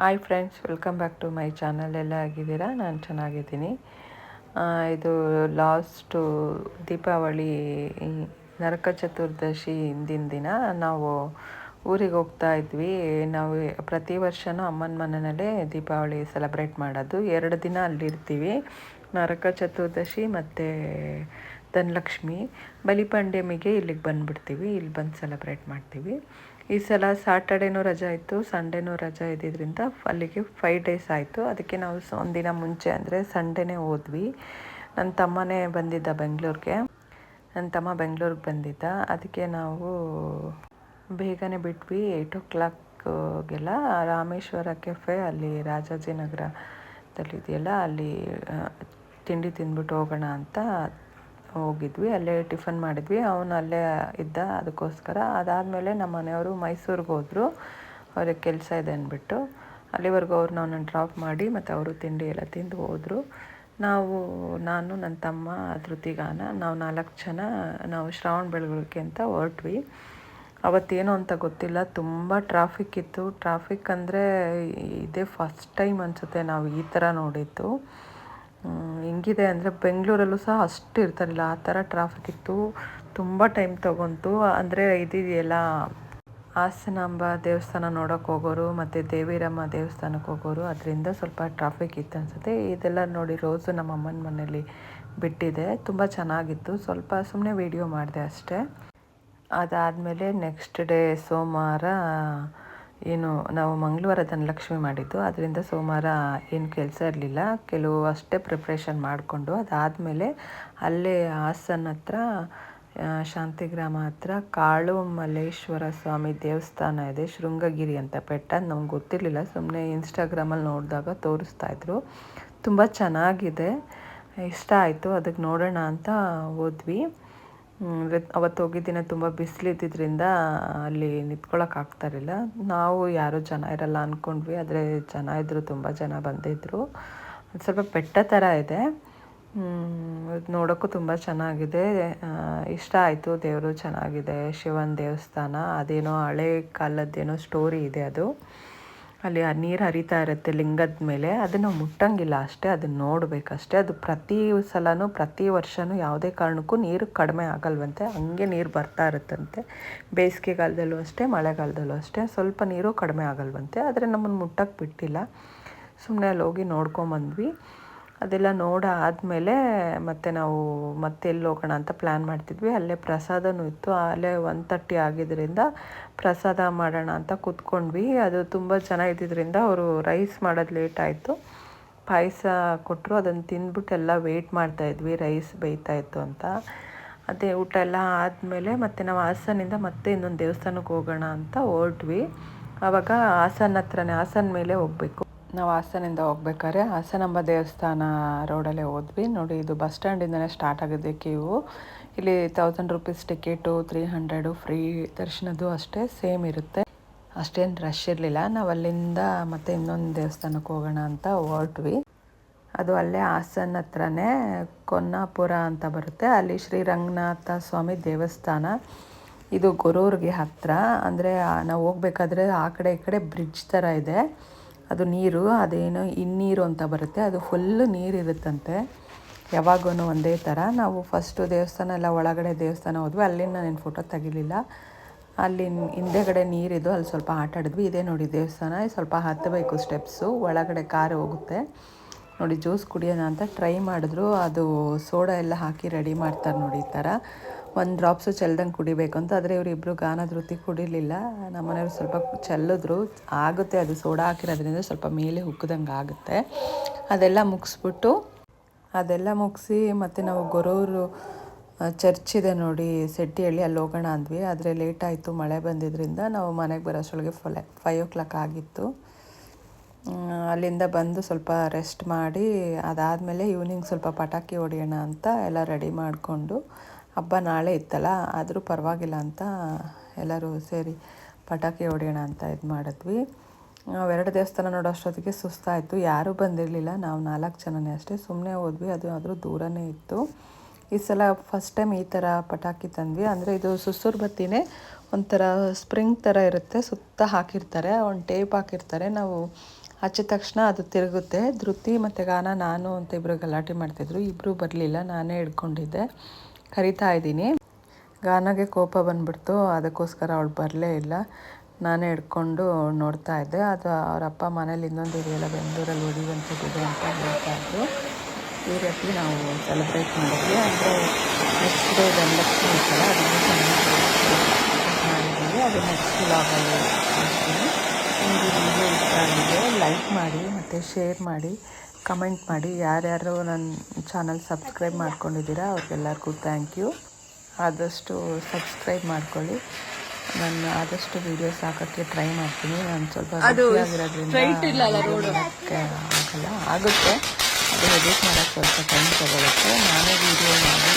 Hi friends welcome back to my channel ಎಲ್ಲ ಆಗಿದ್ದೀರಾ ನಾನು ಚೆನ್ನಾಗಿದ್ದೀನಿ. ಇದು ಲಾಸ್ಟು ದೀಪಾವಳಿ ನರಕ ಚತುರ್ದಶಿ ಹಿಂದಿನ ದಿನ ನಾವು ಊರಿಗೆ ಹೋಗ್ತಾ ಇದ್ವಿ. ನಾವು ಪ್ರತಿ ವರ್ಷವೂ ಅಮ್ಮನ ಮನೆಯಲ್ಲೇ ದೀಪಾವಳಿ ಸೆಲೆಬ್ರೇಟ್ ಮಾಡೋದು. ಎರಡು ದಿನ ಅಲ್ಲಿರ್ತೀವಿ. ನರಕ ಚತುರ್ದಶಿ ಮತ್ತು ಧನಲಕ್ಷ್ಮಿ. ಬಲಿಪಾಂಡ್ಯಮಿಗೆ ಇಲ್ಲಿಗೆ ಬಂದುಬಿಡ್ತೀವಿ. ಇಲ್ಲಿ ಬಂದು ಸೆಲೆಬ್ರೇಟ್ ಮಾಡ್ತೀವಿ. ಈ ಸಲ ಸಾಟರ್ಡೇನೂ ರಜಾ ಇತ್ತು ಸಂಡೇನೂ ರಜಾ ಇದ್ದಿದ್ದರಿಂದ ಅಲ್ಲಿಗೆ ಫೈವ್ ಡೇಸ್ ಆಯಿತು. ಅದಕ್ಕೆ ನಾವು ಒಂದಿನ ಮುಂಚೆ ಅಂದರೆ ಸಂಡೇನೇ ಹೋದ್ವಿ. ನನ್ನ ತಮ್ಮನೇ ಬಂದಿದ್ದ ಬೆಂಗಳೂರಿಗೆ ನನ್ನ ತಮ್ಮ ಬೆಂಗಳೂರಿಗೆ ಬಂದಿದ್ದ. ಅದಕ್ಕೆ ನಾವು ಬೇಗನೆ ಬಿಟ್ವಿ. ಏಯ್ಟ್ ಓ ಕ್ಲಾಕ್ಗೆಲ್ಲ ರಾಮೇಶ್ವರ ಕೆಫೆ ಅಲ್ಲಿ ರಾಜಾಜಿನಗರದಲ್ಲಿದೆಯಲ್ಲ, ಅಲ್ಲಿ ತಿಂಡಿ ತಿಂದ್ಬಿಟ್ಟು ಹೋಗೋಣ ಅಂತ ಹೋಗಿದ್ವಿ, ಅಲ್ಲೇ ಟಿಫನ್ ಮಾಡಿದ್ವಿ, ಅವನು ಅಲ್ಲೇ ಇದ್ದ, ಅದಕ್ಕೋಸ್ಕರ. ಅದಾದಮೇಲೆ ನಮ್ಮ ಮನೆಯವರು ಮೈಸೂರಿಗೆ ಹೋದರು, ಅವ್ರಿಗೆ ಕೆಲಸ ಇದೆ ಅಂದ್ಬಿಟ್ಟು. ಅಲ್ಲಿವರೆಗೂ ಅವ್ರು ನಾನು ಡ್ರಾಪ್ ಮಾಡಿ ಮತ್ತು ಅವರು ತಿಂಡಿ ಎಲ್ಲ ತಿಂದು ಹೋದರು. ನಾವು, ನಾನು, ನನ್ನ ತಮ್ಮ, ಧೃತಿಗಾನ, ನಾವು ನಾಲ್ಕು ಜನ, ನಾವು ಶ್ರಾವಣ ಬೆಳಗೊಳಕ್ಕೆ ಅಂತ ಹೊರಟ್ವಿ. ಅವತ್ತೇನು ಅಂತ ಗೊತ್ತಿಲ್ಲ, ತುಂಬ ಟ್ರಾಫಿಕ್ ಇತ್ತು. ಟ್ರಾಫಿಕ್ ಅಂದರೆ ಇದೇ ಫಸ್ಟ್ ಟೈಮ್ ಅನಿಸುತ್ತೆ ನಾವು ಈ ಥರ ನೋಡಿದ್ದು. ಹೆಂಗಿದೆ ಅಂದರೆ ಬೆಂಗಳೂರಲ್ಲೂ ಸಹ ಅಷ್ಟು ಇರ್ತಾರಿಲ್ಲ ಆ ಥರ ಟ್ರಾಫಿಕ್ ಇತ್ತು. ತುಂಬ ಟೈಮ್ ತೊಗೊಂತು. ಅಂದರೆ ಇದೆಯಲ್ಲ, ಹಾಸನಾಂಬ ದೇವಸ್ಥಾನ ನೋಡೋಕೆ ಹೋಗೋರು, ಮತ್ತು ದೇವಿರಮ್ಮ ದೇವಸ್ಥಾನಕ್ಕೆ ಹೋಗೋರು, ಅದರಿಂದ ಸ್ವಲ್ಪ ಟ್ರಾಫಿಕ್ ಇತ್ತು ಅನಿಸುತ್ತೆ. ಇದೆಲ್ಲ ನೋಡಿ ರೋಸು ನಮ್ಮ ಅಮ್ಮನ ಮನೇಲಿ ಬಿಟ್ಟಿದೆ. ತುಂಬ ಚೆನ್ನಾಗಿತ್ತು. ಸ್ವಲ್ಪ ಸುಮ್ಮನೆ ವಿಡಿಯೋ ಮಾಡಿದೆ ಅಷ್ಟೇ. ಅದಾದಮೇಲೆ ನೆಕ್ಸ್ಟ್ ಡೇ ಸೋಮವಾರ ಏನು, ನಾವು ಮಂಗಳವಾರ ಧನಲಕ್ಷ್ಮಿ ಮಾಡಿದ್ದು, ಅದರಿಂದ ಸೋಮವಾರ ಏನು ಕೆಲಸ ಇರಲಿಲ್ಲ. ಕೆಲವು ಅಷ್ಟೇ ಪ್ರಿಪ್ರೇಷನ್ ಮಾಡಿಕೊಂಡು, ಅದಾದಮೇಲೆ ಅಲ್ಲೇ ಹಾಸನ ಹತ್ರ ಶಾಂತಿಗ್ರಾಮ ಹತ್ರ ಕಾಳು ಮಲ್ಲೇಶ್ವರ ಸ್ವಾಮಿ ದೇವಸ್ಥಾನ ಇದೆ, ಶೃಂಗಗಿರಿ ಅಂತ ಬೆಟ್ಟ. ನಮ್ಗೆ ಗೊತ್ತಿರಲಿಲ್ಲ. ಸುಮ್ಮನೆ ಇನ್ಸ್ಟಾಗ್ರಾಮಲ್ಲಿ ನೋಡಿದಾಗ ತೋರಿಸ್ತಾ ಇದ್ರು. ತುಂಬ ಚೆನ್ನಾಗಿದೆ. ಇಷ್ಟ ಆಯಿತು. ಅದಕ್ಕೆ ನೋಡೋಣ ಅಂತ ಹೋದ್ವಿ. ಹ್ಮ್, ಅವತ್ತು ಹೋಗಿದ್ದಿನ ತುಂಬ ಬಿಸಿಲಿದ್ದಿದ್ರಿಂದ ಅಲ್ಲಿ ನಿಂತ್ಕೊಳ್ಳೋಕೆ ಆಗ್ತಾರಿಲ್ಲ ನಾವು ಯಾರೂ ಜನ ಇರಲ್ಲ ಅಂದ್ಕೊಂಡ್ವಿ ಆದರೆ ಜನ ಇದ್ದರು ತುಂಬ ಜನ ಬಂದಿದ್ದರು ಸ್ವಲ್ಪ ಬೆಟ್ಟ ಥರ ಇದೆ. ನೋಡೋಕ್ಕೂ ತುಂಬ ಚೆನ್ನಾಗಿದೆ. ಇಷ್ಟ ಆಯಿತು ದೇವರು ಚೆನ್ನಾಗಿದೆ. ಶಿವನ ದೇವಸ್ಥಾನ ಅದೇನೋ ಹಳೆ ಕಾಲದ್ದೇನೋ ಸ್ಟೋರಿ ಇದೆ ಅದು. ಅಲ್ಲಿ ಆ ನೀರು ಹರಿತಾ ಇರುತ್ತೆ ಲಿಂಗದ ಮೇಲೆ ಅದನ್ನು ಮುಟ್ಟಂಗಿಲ್ಲ. ಅಷ್ಟೇ ಅದನ್ನು ನೋಡಬೇಕಷ್ಟೇ. ಅದು ಪ್ರತಿ ಸಲವೂ ಪ್ರತಿ ವರ್ಷವೂ ಯಾವುದೇ ಕಾರಣಕ್ಕೂ ನೀರು ಕಡಿಮೆ ಆಗಲ್ವಂತೆ. ಹಂಗೆ ನೀರು ಬರ್ತಾ ಇರುತ್ತಂತೆ. ಬೇಸಿಗೆಗಾಲದಲ್ಲೂ ಅಷ್ಟೇ, ಮಳೆಗಾಲದಲ್ಲೂ ಅಷ್ಟೇ. ಸ್ವಲ್ಪ ನೀರು ಕಡಿಮೆ ಆಗಲ್ವಂತೆ. ಆದರೆ ನಮ್ಮನ್ನು ಮುಟ್ಟಕ್ಕೆ ಬಿಟ್ಟಿಲ್ಲ. ಸುಮ್ಮನೆ ಅಲ್ಲಿ ಹೋಗಿ ನೋಡ್ಕೊಂಬಂದ್ವಿ. ಅದೆಲ್ಲ ನೋಡ ಆದಮೇಲೆ ಮತ್ತೆ ನಾವು ಮತ್ತೆ ಎಲ್ಲಿ ಹೋಗೋಣ ಅಂತ ಪ್ಲ್ಯಾನ್ ಮಾಡ್ತಿದ್ವಿ. ಅಲ್ಲೇ ಪ್ರಸಾದನೂ ಇತ್ತು. ಅಲ್ಲೇ ಒನ್ ತರ್ಟಿ ಆಗಿದ್ದರಿಂದ ಪ್ರಸಾದ ಮಾಡೋಣ ಅಂತ ಕೂತ್ಕೊಂಡ್ವಿ. ಅದು ತುಂಬ ಜನ ಇದ್ದಿದ್ದರಿಂದ ಅವರು ರೈಸ್ ಮಾಡೋದು ಲೇಟ್ ಆಯಿತು. ಪಾಯಸ ಕೊಟ್ಟರು ಅದನ್ನು ತಿಂದ್ಬಿಟ್ಟು ಎಲ್ಲ ವೆಯ್ಟ್ ಮಾಡ್ತಾಯಿದ್ವಿ ರೈಸ್ ಬೇಯ್ತಾ ಇತ್ತು ಅಂತ. ಅದೇ ಊಟ ಎಲ್ಲ ಆದಮೇಲೆ ಮತ್ತೆ ನಾವು ಹಾಸನಿಂದ ಮತ್ತೆ ಇನ್ನೊಂದು ದೇವಸ್ಥಾನಕ್ಕೆ ಹೋಗೋಣ ಅಂತ ಹೊರಟ್ವಿ. ಆವಾಗ ಹಾಸನ ಹತ್ರನೇ, ಹಾಸನ ಮೇಲೆ ಹೋಗಬೇಕು. ನಾವು ಹಾಸನಿಂದ ಹೋಗ್ಬೇಕಾದ್ರೆ ಹಾಸನಾಂಬ ದೇವಸ್ಥಾನ ರೋಡಲ್ಲೇ ಹೋದ್ವಿ. ನೋಡಿ, ಇದು ಬಸ್ ಸ್ಟ್ಯಾಂಡಿಂದನೇ ಸ್ಟಾರ್ಟ್ ಆಗಿದೆ ಕ್ಯೂ. ಇಲ್ಲಿ thousand rupees ticket three hundred free ದರ್ಶನದ್ದು ಅಷ್ಟೇ, ಸೇಮ್ ಇರುತ್ತೆ. ಅಷ್ಟೇನು ರಶ್ ಇರಲಿಲ್ಲ. ನಾವು ಅಲ್ಲಿಂದ ಮತ್ತೆ ಇನ್ನೊಂದು ದೇವಸ್ಥಾನಕ್ಕೆ ಹೋಗೋಣ ಅಂತ ಹೊರಟ್ವಿ. ಅದು ಅಲ್ಲೇ ಹಾಸನ ಹತ್ರನೇ ಕೊನ್ನಾಪುರ ಅಂತ ಬರುತ್ತೆ. ಅಲ್ಲಿ ಶ್ರೀ ರಂಗನಾಥ ಸ್ವಾಮಿ ದೇವಸ್ಥಾನ. ಇದು ಗೊರೂರಿಗೆ ಹತ್ತಿರ ಅಂದರೆ ನಾವು ಹೋಗ್ಬೇಕಾದ್ರೆ ಆ ಕಡೆ ಈ ಕಡೆ ಬ್ರಿಡ್ಜ್ ಥರ ಇದೆ. ಅದು ನೀರು, ಅದೇನು ಇನ್ನೀರು ಅಂತ ಬರುತ್ತೆ. ಅದು ಫುಲ್ಲು ನೀರಿರುತ್ತಂತೆ. ಯಾವಾಗೂ ಒಂದೇ ಥರ. ನಾವು ಫಸ್ಟು ದೇವಸ್ಥಾನ ಎಲ್ಲ ಒಳಗಡೆ ದೇವಸ್ಥಾನ ಹೋದ್ವಿ. ಅಲ್ಲಿಂದ ನಾನು ಫೋಟೋ ತೆಗಿಲಿಲ್ಲ. ಅಲ್ಲಿ ಹಿಂದೆಗಡೆ ನೀರಿದ್ದು, ಅಲ್ಲಿ ಸ್ವಲ್ಪ ಆಟ ಆಡಿದ್ವಿ. ಇದೇ ನೋಡಿ ದೇವಸ್ಥಾನ. ಸ್ವಲ್ಪ ಹತ್ತಬೇಕು ಸ್ಟೆಪ್ಸು ಒಳಗಡೆ ಕಾರ್ ಹೋಗುತ್ತೆ. ನೋಡಿ ಜ್ಯೂಸ್ ಕುಡಿಯೋಣ ಅಂತ ಟ್ರೈ ಮಾಡಿದ್ರು. ಅದು ಸೋಡಾ ಎಲ್ಲ ಹಾಕಿ ರೆಡಿ ಮಾಡ್ತಾರೆ ನೋಡಿ ಈ ಥರ. ಒಂದು ಡ್ರಾಪ್ಸು ಚೆಲ್ದಂಗೆ ಕುಡಿಬೇಕು ಅಂತ. ಆದರೆ ಇವರಿಬ್ಬರು ಗಾನ ಧೃತಿ ಕುಡಿಲಿಲ್ಲ. ನಮ್ಮನೆಯವ್ರು ಸ್ವಲ್ಪ ಚೆಲ್ಲಿದ್ರು. ಆಗುತ್ತೆ ಅದು ಸೋಡಾ ಹಾಕಿರೋದ್ರಿಂದ ಸ್ವಲ್ಪ ಮೇಲೆ ಹುಕ್ಕದಂಗೆ ಆಗುತ್ತೆ. ಅದೆಲ್ಲ ಮುಗಿಸ್ಬಿಟ್ಟು, ಅದೆಲ್ಲ ಮುಗಿಸಿ ಮತ್ತು ನಾವು ಗೊರವರು ಚರ್ಚ್ ಇದೆ ನೋಡಿ, ಸೆಟ್ಟಿಹಳ್ಳಿ ಅಲ್ಲಿ ಹೋಗೋಣ ಅಂದ್ವಿ. ಆದರೆ ಲೇಟ್ ಆಯಿತು, ಮಳೆ ಬಂದಿದ್ದರಿಂದ ನಾವು ಮನೆಗೆ ಬರೋಷ್ಟೊಳಗೆ ಫಲೆ ಫೈವ್ ಓ ಕ್ಲಾಕ್ ಆಗಿತ್ತು. ಅಲ್ಲಿಂದ ಬಂದು ಸ್ವಲ್ಪ ರೆಸ್ಟ್ ಮಾಡಿ, ಅದಾದಮೇಲೆ ಈವ್ನಿಂಗ್ ಸ್ವಲ್ಪ ಪಟಾಕಿ ಹೊಡೆಯೋಣ ಅಂತ ಎಲ್ಲ ರೆಡಿ ಮಾಡಿಕೊಂಡು ಹಬ್ಬ ನಾಳೆ ಇತ್ತಲ್ಲ, ಆದರೂ ಪರವಾಗಿಲ್ಲ ಅಂತ ಎಲ್ಲರೂ ಸೇರಿ ಪಟಾಕಿ ಹೊಡೆಯೋಣ ಅಂತ ಇದು ಮಾಡಿದ್ವಿ. ಎರಡು ದೇವಸ್ಥಾನ ನೋಡೋ ಅಷ್ಟೊತ್ತಿಗೆ ಸುಸ್ತಾಯಿತು. ಯಾರೂ ಬಂದಿರಲಿಲ್ಲ. ನಾವು ನಾಲ್ಕು ಜನನೇ ಅಷ್ಟೇ. ಸುಮ್ಮನೆ ಹೋದ್ವಿ. ಅದು ಆದರೂ ದೂರನೇ ಇತ್ತು. ಈ ಸಲ ಫಸ್ಟ್ ಟೈಮ್ ಈ ಥರ ಪಟಾಕಿ ತಂದ್ವಿ. ಅಂದರೆ ಇದು ಸುಸುರು ಬತ್ತಿನೇ ಒಂಥರ ಸ್ಪ್ರಿಂಗ್ ಥರ ಇರುತ್ತೆ. ಸುತ್ತ ಹಾಕಿರ್ತಾರೆ. ಒಂದು ಟೇಪ್ ಹಾಕಿರ್ತಾರೆ. ನಾವು ಹಚ್ಚಿದ ತಕ್ಷಣ ಅದು ತಿರುಗುತ್ತೆ. ಧೃತಿ ಮತ್ತು ಗಾನ, ನಾನು ಅಂತ ಇಬ್ಬರು ಗಲಾಟೆ ಮಾಡ್ತಿದ್ರು. ಇಬ್ಬರು ಬರಲಿಲ್ಲ. ನಾನೇ ಹಿಡ್ಕೊಂಡಿದ್ದೆ. ಕರಿತಾ ಇದ್ದೀನಿ. ಗಾನಾಗೆ ಕೋಪ ಬಂದ್ಬಿಡ್ತು. ಅದಕ್ಕೋಸ್ಕರ ಅವಳು ಬರಲೇ ಇಲ್ಲ. ನಾನೇ ಹಿಡ್ಕೊಂಡು ನೋಡ್ತಾ ಇದ್ದೆ. ಅದು ಅವ್ರ ಅಪ್ಪ ಮನೇಲಿ ಇನ್ನೊಂದು ಇದೆಯಲ್ಲ ಬೆಂಗಳೂರಲ್ಲಿ ಹೊಡಿಯುವಂಥದ್ದಿದೆ ಅಂತ ಹೇಳ್ತಾ ಇದ್ರು. ಈ ರೀತಿ ನಾವು ಸೆಲೆಬ್ರೇಟ್ ಮಾಡಿದ್ವಿ. ಅಂದರೆ ನೆಕ್ಸ್ಟ್ ಡೇ ಧನಲಕ್ಷ್ಮಿ ಇತ್ತಲ್ಲ ಅದನ್ನು ಮಾಡಿದ್ದೀವಿ ಅದು ನೆಕ್ಸ್ಟ್ ಲಾಗಲ್ಲಿ ಮಾಡ್ತೀನಿ ನಿಮಗೆ ವಿಡಿಯೋ ಇಷ್ಟ ಆಗಿದೆ ಲೈಕ್ ಮಾಡಿ ಮತ್ತು ಶೇರ್ ಮಾಡಿ. ಕಮೆಂಟ್ ಮಾಡಿ. ಯಾರ್ಯಾರು ನನ್ನ ಚಾನಲ್ ಸಬ್ಸ್ಕ್ರೈಬ್ ಮಾಡ್ಕೊಂಡಿದ್ದೀರಾ ಅವ್ರಿಗೆಲ್ಲರಿಗೂ ಥ್ಯಾಂಕ್ ಯು ಆದಷ್ಟು ಸಬ್ಸ್ಕ್ರೈಬ್ ಮಾಡ್ಕೊಳ್ಳಿ. ನಾನು ಆದಷ್ಟು ವೀಡಿಯೋಸ್ ಹಾಕೋಕ್ಕೆ ಟ್ರೈ ಮಾಡ್ತೀನಿ. ನಾನು ಸ್ವಲ್ಪ ಆಗಿರೋದ್ರಿಂದ ಆಗಲ್ಲ. ಆಗುತ್ತೆ. ಅದು ಎಡಿಟ್ ಮಾಡೋಕ್ಕೆ ಸ್ವಲ್ಪ ಟೈಮ್ ತೊಗೊಳುತ್ತೆ. ನಾನೇ ವೀಡಿಯೋ ಮಾಡಿ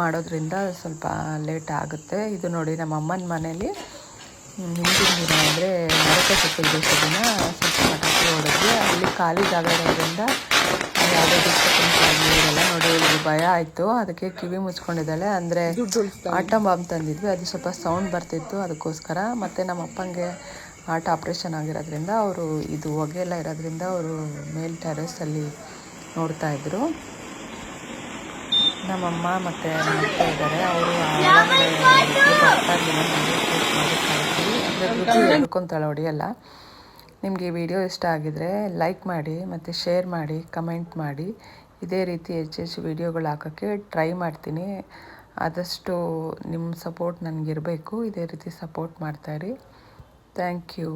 ಮಾಡೋದ್ರಿಂದ ಸ್ವಲ್ಪ ಲೇಟ್ ಆಗುತ್ತೆ. ಇದು ನೋಡಿ ನಮ್ಮ ಅಮ್ಮನ ಮನೇಲಿ ಹಿಂದಿನ ದಿನ ಅಂದರೆ ನರಕ ಚತುರ್ದಶಿ ದಿನ. ಸ್ವಲ್ಪ ಹೊಡೆದ್ವಿ ಅಲ್ಲಿ ಖಾಲಿ ಜಾಗ ಇರೋದ್ರಿಂದ ಯಾವುದೇ ಡಿಸ್ಟರ್ಬೆನ್ಸ್ ಆಗಲಿ ನೋಡಿ ಇಲ್ಲಿ ಭಯ ಆಯಿತು. ಅದಕ್ಕೆ ಕಿವಿ ಮುಚ್ಕೊಂಡಿದ್ದಾಳೆ. ಅಂದರೆ ಆಟ ಬಾಂಬ್ ತಂದಿದ್ವಿ. ಅದು ಸ್ವಲ್ಪ ಸೌಂಡ್ ಬರ್ತಿತ್ತು ಅದಕ್ಕೋಸ್ಕರ. ಮತ್ತು ನಮ್ಮ ಅಪ್ಪಂಗೆ ಆಟ ಆಪ್ರೇಷನ್ ಆಗಿರೋದ್ರಿಂದ ಅವರು ಇದು ಹೊಗೆ ಎಲ್ಲ ಇರೋದ್ರಿಂದ ಅವರು ಮೇಲ್ ಟೆರೆಸಲ್ಲಿ ನೋಡ್ತಾ ಇದ್ರು. ನಮ್ಮಮ್ಮ ಮತ್ತು ನಮ್ಮ ಅತ್ತೆ ಇದ್ದಾರೆ. ಅವರು ಬರ್ತಾ ಅಂದರೆ ಹೇಳ್ಕೊತಾಳೆ ಹೊಡಿಯಲ್ಲ ನಿಮಗೆ ವಿಡಿಯೋ ಇಷ್ಟ ಆಗಿದರೆ ಲೈಕ್ ಮಾಡಿ ಮತ್ತು ಶೇರ್ ಮಾಡಿ ಕಮೆಂಟ್ ಮಾಡಿ. ಇದೇ ರೀತಿ ಹೆಚ್ಚು ಹೆಚ್ಚು ವಿಡಿಯೋಗಳು ಹಾಕೋಕ್ಕೆ ಟ್ರೈ ಮಾಡ್ತೀನಿ. ಆದಷ್ಟು ನಿಮ್ಮ ಸಪೋರ್ಟ್ ನನಗಿರಬೇಕು ಇದೇ ರೀತಿ ಸಪೋರ್ಟ್ ಮಾಡ್ತಾಯಿರಿ ಥ್ಯಾಂಕ್ ಯು